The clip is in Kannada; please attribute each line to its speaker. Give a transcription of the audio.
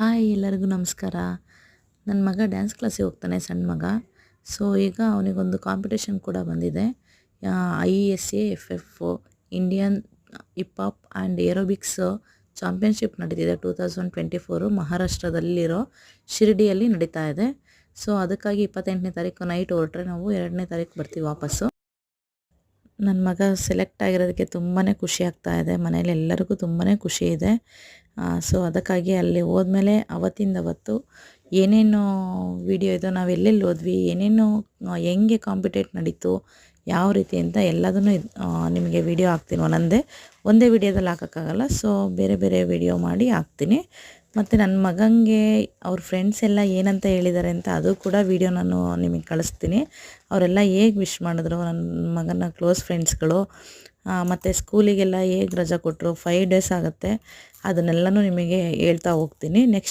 Speaker 1: ಹಾಯ್, ಎಲ್ಲರಿಗೂ ನಮಸ್ಕಾರ. ನನ್ನ ಮಗ ಡ್ಯಾನ್ಸ್ ಕ್ಲಾಸಿಗೆ ಹೋಗ್ತಾನೆ, ಸಣ್ಣ ಮಗ. ಸೊ ಈಗ ಅವನಿಗೊಂದು ಕಾಂಪಿಟೇಷನ್ ಕೂಡ ಬಂದಿದೆ. I S A F F Indian hip hop and aerobics championship ನಡೀತಿದೆ. ಟೂ ತೌಸಂಡ್ ಟ್ವೆಂಟಿ ಫೋರು ಮಹಾರಾಷ್ಟ್ರದಲ್ಲಿರೋ ಶಿರಡಿಯಲ್ಲಿ ನಡೀತಾ ಇದೆ. ಸೊ ಅದಕ್ಕಾಗಿ ಇಪ್ಪತ್ತೆಂಟನೇ ತಾರೀಕು ನೈಟ್ ಹೊರಟ್ರೆ ನಾವು ಎರಡನೇ ತಾರೀಕು ಬರ್ತೀವಿ ವಾಪಸ್ಸು. ನನ್ನ ಮಗ ಸೆಲೆಕ್ಟ್ ಆಗಿರೋದಕ್ಕೆ ತುಂಬಾ ಖುಷಿ ಆಗ್ತಾ ಇದೆ. ಮನೇಲಿ ಎಲ್ಲರಿಗೂ ತುಂಬಾ ಖುಷಿ ಇದೆ. ಸೊ ಅದಕ್ಕಾಗಿ ಅಲ್ಲಿ ಹೋದ್ಮೇಲೆ ಅವತ್ತಿಂದ ಅವತ್ತು ಏನೇನು ವಿಡಿಯೋ ಇದೋ ನಾವು ಎಲ್ಲೆಲ್ಲಿ ಹೋದ್ವಿ, ಏನೇನು ಹೆಂಗೆ ಕಾಂಪಿಟೇಟ್ ನಡೀತು, ಯಾವ ರೀತಿ ಅಂತ ಎಲ್ಲದನ್ನು ನಿಮಗೆ ವಿಡಿಯೋ ಹಾಕ್ತೀನಿ ಒಂದೊಂದೇ, ಒಂದೇ ವಿಡಿಯೋದಲ್ಲಿ ಹಾಕೋಕ್ಕಾಗಲ್ಲ. ಸೊ ಬೇರೆ ಬೇರೆ ವಿಡಿಯೋ ಮಾಡಿ ಹಾಕ್ತೀನಿ. ಮತ್ತು ನನ್ನ ಮಗನಿಗೆ ಅವ್ರ ಫ್ರೆಂಡ್ಸ್ ಎಲ್ಲ ಏನಂತ ಹೇಳಿದ್ದಾರೆ ಅಂತ ಅದು ಕೂಡ ವಿಡಿಯೋ ನಾನು ನಿಮಗೆ ಕಳಿಸ್ತೀನಿ. ಅವರೆಲ್ಲ ಹೇಗೆ ವಿಶ್ ಮಾಡಿದ್ರು ನನ್ನ ಮಗನ ಕ್ಲೋಸ್ ಫ್ರೆಂಡ್ಸ್ಗಳು ಮತ್ತು ಸ್ಕೂಲಿಗೆಲ್ಲ ಹೇಗೆ ರಜಾ ಕೊಟ್ಟರು ಫೈವ್ ಡೇಸ್ ಆಗುತ್ತೆ. ಅದನ್ನೆಲ್ಲನೂ ನಿಮಗೆ ಹೇಳ್ತಾ ಹೋಗ್ತೀನಿ. ನೆಕ್ಸ್ಟ್